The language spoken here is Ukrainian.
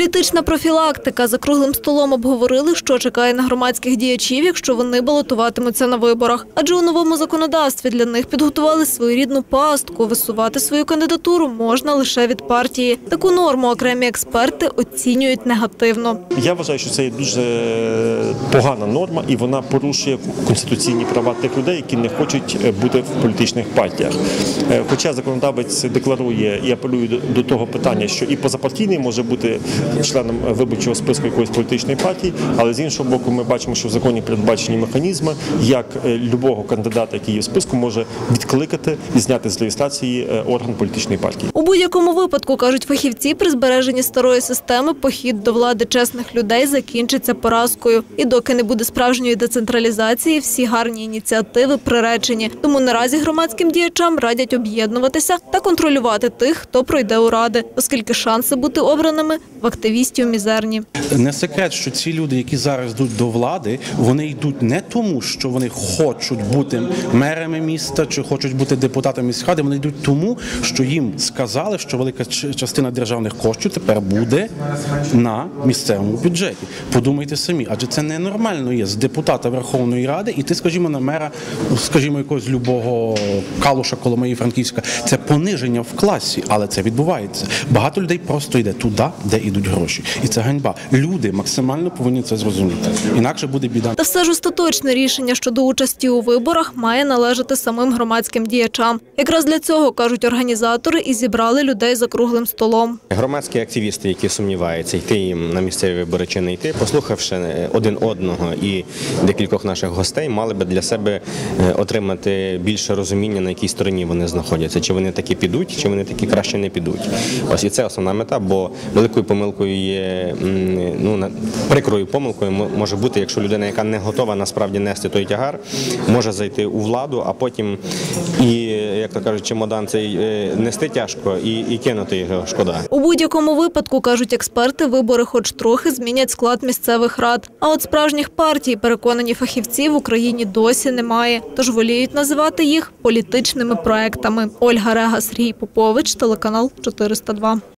Політична профілактика за круглим столом обговорили, що чекає на громадських діячів, якщо вони балотуватимуться на виборах. Адже у новому законодавстві для них підготували своєрідну пастку. Висувати свою кандидатуру можна лише від партії. Таку норму окремі експерти оцінюють негативно. Я вважаю, що це дуже погана норма, і вона порушує конституційні права тих людей, які не хочуть е, бути в політичних партіях. Е, Хоча законодавець декларує і апелює до- того питання, що і позапартійний може бути членом виборчого списку якоїсь політичної партії, але з іншого боку, ми бачимо, що в законі передбачені механізми, як е, любого кандидата, який є в списку, може відкликати і зняти з реєстрації орган політичної партії. У будь-якому випадку кажуть фахівці, при збереженні старої системи похід до влади чесних людей закінчиться поразкою. І доки не буде справжньої децентралізації, всі гарні ініціативи приречені. Тому наразі громадським діячам радять об'єднуватися та контролювати тих, хто пройде у ради, оскільки шанси бути обраними в активістів мізерні. Не секрет, що ці люди, які зараз йдуть до влади, вони йдуть не тому, що вони хочуть бути мерами міста чи хочуть бути депутатами міськради. Вони йдуть тому, що їм сказали, що велика частина державних коштів тепер буде на місцевому бюджеті. Подумайте самі, адже це ненормально є з депутата Верховної Ради, і ти, скажімо, на мера, скажімо, якогось любого калуша Коломиї Франківська. Це пониження в класі, але це відбувається. Багато людей просто йде туди, де йдуть гроші, і це ганьба. Люди максимально повинні це зрозуміти. Інакше буде біда. Та все ж остаточне рішення щодо участі у виборах має належати самим громадським діячам. Якраз для цього кажуть організатори і зібрали людей за круглим столом. Громадські активісти, які сумніваються, йти їм на місцеві вибори чи не йти, послухавши один одного і декількох наших гостей, мали би для себе е, отримати більше розуміння, на якій стороні вони знаходяться, чи вони таки підуть, чи вони таки краще не підуть. Ось і це основна мета, бо великою помилкою є ну прикрою помилкою може бути, якщо людина, яка не готова насправді нести той тягар, може зайти у владу, а потім і як то кажуть, чемодан цей е, нести тяжко і, і кинути його шкода. У будь-якому випадку, кажуть експерти, вибори хоч трохи змінять склад місцевих рад. А от справжніх партій, переконані фахівці, в Україні досі немає. Тож воліють називати їх політичними проектами. Ольга Рега, Сергій Попович, телеканал 402.